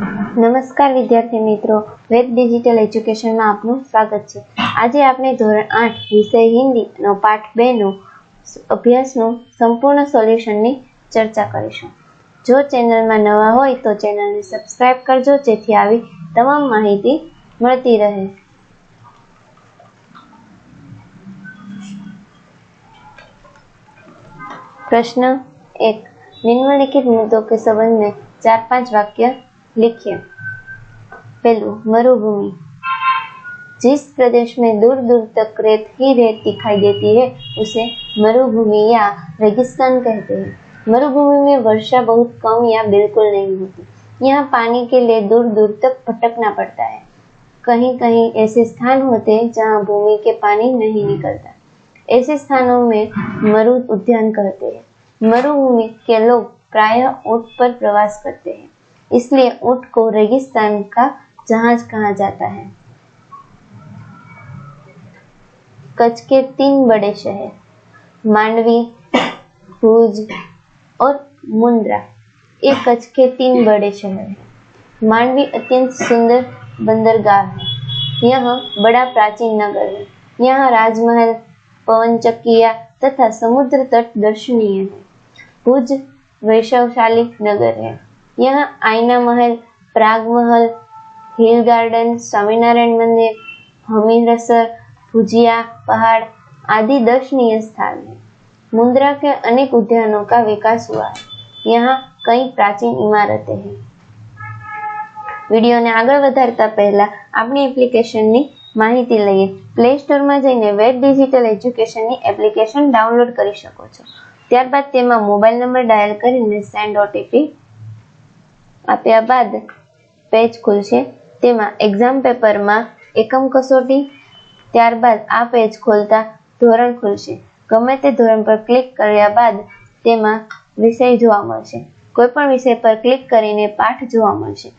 નમસ્કાર, વિદ્યાર્થી મિત્રો. વેદ ડિજિટલ એજ્યુકેશનમાં આપનું સ્વાગત છે. આજે આપણે ધોરણ આઠ, વિષય હિન્દીનો પાઠ બેનું અભ્યાસનું સંપૂર્ણ સોલ્યુશનની ચર્ચા કરીશું. જો ચેનલમાં નવા હોય તો ચેનલને સબસ્ક્રાઇબ કરજો, જેથી આવી તમામ માહિતી મળતી રહે. પ્રશ્ન એક. નિમ્નલિખિત મુદ્દો કે સંબંધને ચાર પાંચ વાક્ય लिखिए। पहलू, मरुभूमि। जिस प्रदेश में दूर दूर तक रेत ही रेत दिखाई देती है, उसे मरुभूमि या रेगिस्तान कहते हैं। मरुभूमि में वर्षा बहुत कम या बिल्कुल नहीं होती। यहाँ पानी के लिए दूर दूर तक भटकना पड़ता है। कहीं कहीं ऐसे स्थान होते हैं जहाँ भूमि के पानी नहीं निकलता। ऐसे स्थानों में मरु उद्यान कहते हैं। मरुभूमि के लोग प्रायः ऊँट पर प्रवास करते हैं। इसलिए ऊँट को रेगिस्तान का जहाज़ कहा जाता है। कच्छ के तीन बड़े शहर, मांडवी, भुज और मुंद्रा, ये कच्छ के तीन बड़े शहर हैं। मांडवी अत्यंत सुंदर बंदरगाह है। यह बड़ा प्राचीन नगर है। यहाँ राजमहल, पवन चक्किया तथा समुद्र तट दर्शनीय है। भुज वैभवशाली नगर है। यहाँ आईना महल प्राग महल हिल गार्डन स्वामीनारायण मंदिर हमीरसर भुजिया पहाड़ आदि दर्शनीय स्थान है मुंद्रा के अनेक उद्यानों का विकास हुआ है यहाँ कई प्राचीन इमारतें हैं વિડીયોને આગળ વધારતા પહેલા આપણી એપ્લિકેશનની માહિતી લઈએ પ્લે સ્ટોરમાં જઈને વેબ ડિજિટલ એજ્યુકેશનની એપ્લિકેશન ડાઉનલોડ કરી શકો છો ત્યારબાદ તેમાં મોબાઈલ નંબર ડાયલ કરીને સેન્ડ ઓટીપી આપ્યા બાદ પેજ ખુલશે. તેમાં એક્ઝામ પેપરમાં એકમ કસોટી, ત્યારબાદ આ પેજ ખોલતા ધોરણ ખુલશે. ગમે તે ધોરણ પર ક્લિક કર્યા બાદ તેમાં વિષય જોવા મળશે. કોઈપણ વિષય પર ક્લિક કરીને પાઠ જોવા મળશે.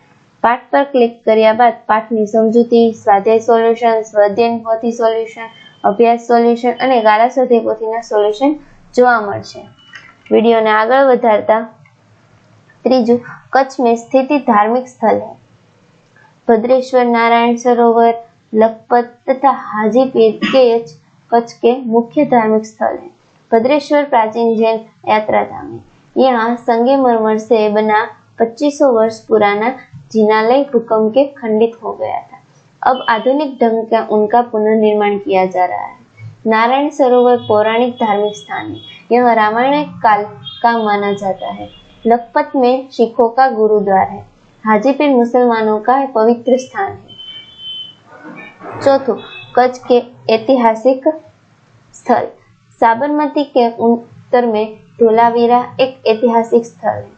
પાઠ પર ક્લિક કર્યા બાદ પાઠની સમજૂતી, સ્વાધ્યાય સોલ્યુશન સ્વાધ્યાય પોથી સોલ્યુશન, અભ્યાસ સોલ્યુશન અને ગાળા સ્વાધ્યાય પોથીના સોલ્યુશન જોવા મળશે. વિડીયોને આગળ વધારતા ત્રીજું કચ્છ में स्थित धार्मिक स्थल है भद्रेश्वर नारायण सरोवर लखपत तथा हाजीपीर के कच्छ के मुख्य धार्मिक स्थल है भद्रेश्वर प्राचीन जैन यात्रा धाम है यहाँ संगे मरमर से बना 2500 वर्ष पुराना जिनालय भूकंप के खंडित हो गया था अब आधुनिक ढंग का उनका पुनर्निर्माण किया जा रहा है नारायण सरोवर पौराणिक धार्मिक स्थान है यह रामायण काल का माना जाता है लखपत में सिखों का गुरुद्वार है। हाजीपीर मुसलमानों का पवित्र स्थान है। चौथो, कच्छ के ऐतिहासिक स्थल। साबरमती के उत्तर में धोलावीरा एक ऐतिहासिक स्थल है।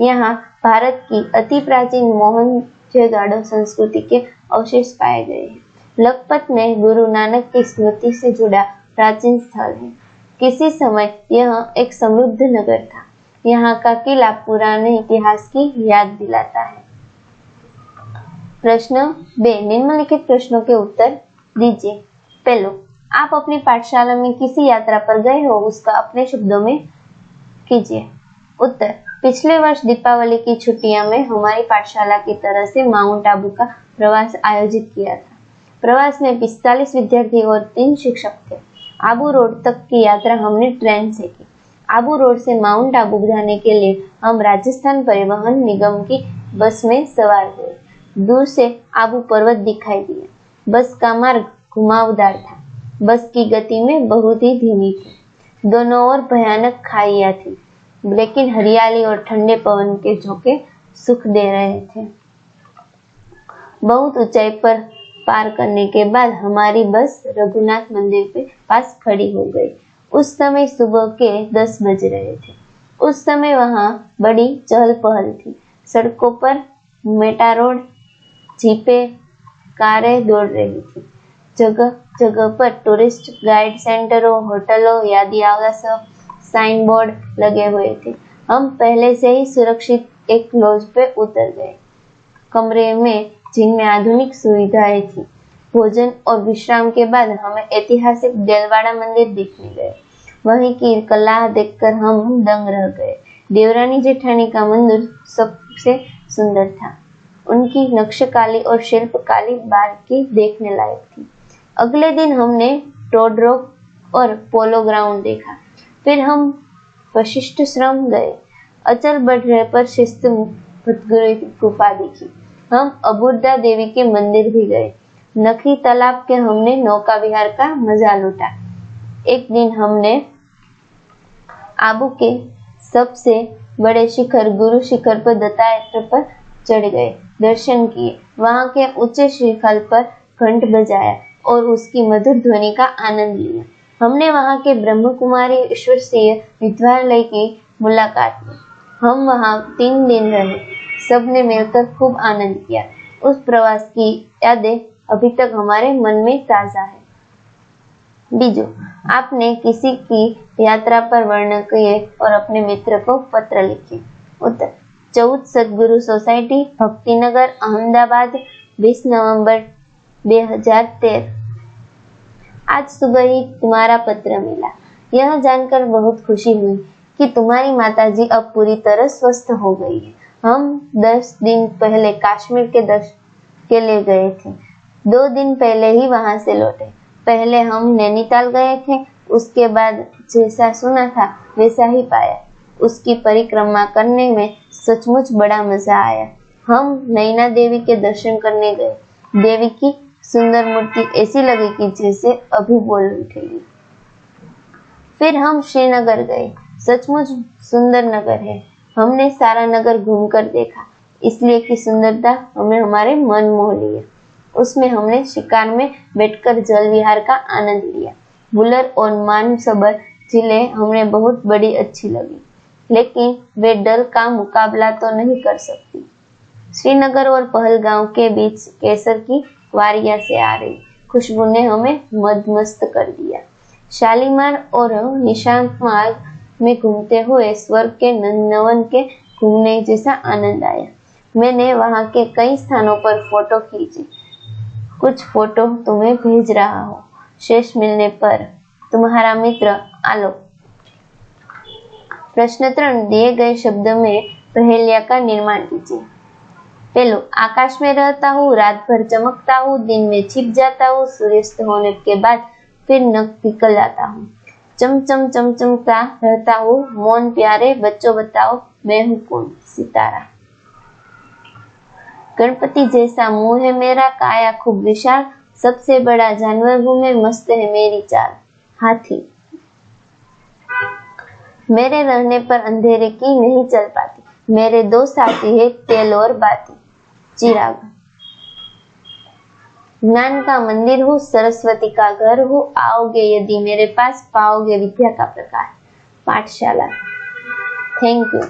यहाँ भारत की अति प्राचीन मोहनजोदड़ो संस्कृति के अवशेष पाए गए हैं। लखपत में गुरु नानक की स्मृति से जुड़ा प्राचीन स्थल है। किसी समय यह एक समृद्ध नगर था। यहाँ का किला पुराने इतिहास की याद दिलाता है। प्रश्न बे निम्नलिखित प्रश्नों के उत्तर दीजिए। पहलो, आप अपनी पाठशाला में किसी यात्रा पर गए हो, उसका अपने शब्दों में कीजिए। उत्तर, पिछले वर्ष दीपावली की छुट्टियाँ में हमारी पाठशाला की तरफ़ से माउंट आबू का प्रवास आयोजित किया था। प्रवास में 45 विद्यार्थी और तीन शिक्षक थे। आबू रोड तक की यात्रा हमने ट्रेन से की। आबू रोड से माउंट आबू जाने के लिए हम राजस्थान परिवहन निगम की बस में सवार हुए। दूर से आबू पर्वत दिखाई दिए बस का मार्ग घुमावदार था। बस की गति में बहुत ही धीमी थी। दोनों ओर भयानक खाइया थी, लेकिन हरियाली और ठंडे पवन के झोंके सुख दे रहे थे। बहुत ऊंचाई पर पार करने के बाद हमारी बस रघुनाथ मंदिर के पास खड़ी हो गई। उस समय सुबह के दस बज रहे थे। उस समय वहाँ बड़ी चहल पहल थी। सड़कों पर मेटा रोड, जीपे, कारें दौड़ रही थी। जगह जगह पर टूरिस्ट गाइड सेंटरों, होटलों, यादी आवास साइन बोर्ड लगे हुए थे। हम पहले से ही सुरक्षित एक लॉज पे उतर गए। कमरे में जिनमें आधुनिक सुविधाएँ थी। भोजन और विश्राम के बाद हमें ऐतिहासिक देलवाड़ा मंदिर देखने गए। वहीं की कला देखकर हम दंग रह गए। देवरानी जेठानी का मंदिर सबसे सुंदर था। उनकी नक्शकाली और शिल्पकाली बारीकी देखने लायक थी। अगले दिन हमने टोडरोक और पोलो ग्राउंड देखा। फिर हम वशिष्ठ श्रम गए। अचल बढ़ने पर शिस्त गुफा देखी। हम अबुर्दा देवी के मंदिर भी गए। नखी तालाब के हमने नौका विहार का मज़ा लूटा। एक दिन हमने आबू के सबसे बड़े शिखर, गुरु शिखर पर दत्तात्रेय पर चढ़ गए, दर्शन किए। वहाँ के ऊँचे शिखर पर घंट बजाया और उसकी मधुर ध्वनि का आनंद लिया। हमने वहाँ के ब्रह्म कुमारी ईश्वर सिंह विद्यालय की मुलाकात ली हम वहाँ तीन दिन रहे, सबने मिलकर खूब आनंद किया। उस प्रवास की यादें अभी तक हमारे मन में ताज़ा है। बीजो, आपने किसी की यात्रा पर वर्णन किए और अपने मित्र को पत्र लिखे। उत्तर चौदह सदगुरु सोसाइटी, भक्तिनगर, अहमदाबाद 20 नवंबर 2013 आज सुबह ही तुम्हारा पत्र मिला। यह जानकर बहुत खुशी हुई कि तुम्हारी माताजी अब पूरी तरह स्वस्थ हो गई है। हम दस दिन पहले कश्मीर के दर्शन के लिए गए थे। दो दिन पहले ही वहाँ से लौटे। पहले हम नैनीताल गए थे, उसके बाद जैसा सुना था वैसा ही पाया। उसकी परिक्रमा करने में सचमुच बड़ा मज़ा आया। हम नैना देवी के दर्शन करने गए। देवी की सुंदर मूर्ति ऐसी लगी कि जैसे अभी बोल उठेगी। फिर हम श्रीनगर गए। सचमुच सुंदर नगर है। हमने सारा नगर घूमकर देखा। इसलिए कि सुंदरता हमें हमारे मन मोह लिए। उसमें हमने शिकार में बैठकर जल विहार का आनंद लिया। बुलर और मानसबर ज़िले हमें बहुत बड़ी अच्छी लगी, लेकिन वे डल का मुकाबला तो नहीं कर सकती। श्रीनगर और पहलगांव के बीच केसर की वारिया से आ रही खुशबू ने हमें मदमस्त कर दिया। शालीमार और निशांत मार्ग में घूमते हुए स्वर्ग के नंदनवन के घूमने जैसा आनंद आया। मैंने वहाँ के कई स्थानों पर फ़ोटो खींची। कुछ फ़ोटो तुम्हें भेज रहा हूँ। शेष मिलने पर तुम्हारा मित्र आलोक प्रश्न त्रण दिए गए शब्द में पहेलिया का निर्माण कीजिए। पहलो, आकाश में रहता हूँ रात भर चमकता हूँ, दिन में छिप जाता हूँ, सूर्यास्त होने के बाद फिर नक निकल जाता हूँ। चम चम चम चमकता रहता हूँ, मौन प्यारे बच्चों बताओ, मैं हूँ कौन? सितारा। गणपति जैसा मुँह है मेरा, काया खूब विशाल, सबसे बड़ा जानवर हूँ मैं, मस्त है मेरी चाल। हाथी। मेरे रहने पर अंधेरे की नहीं चल पाती। मेरे दो साथी है, तेल और बाती। चिराग। ज्ञान का मंदिर हूँ, सरस्वती का घर हूँ, आओगे यदि मेरे पास, पाओगे विद्या का प्रकार। पाठशाला। Thank you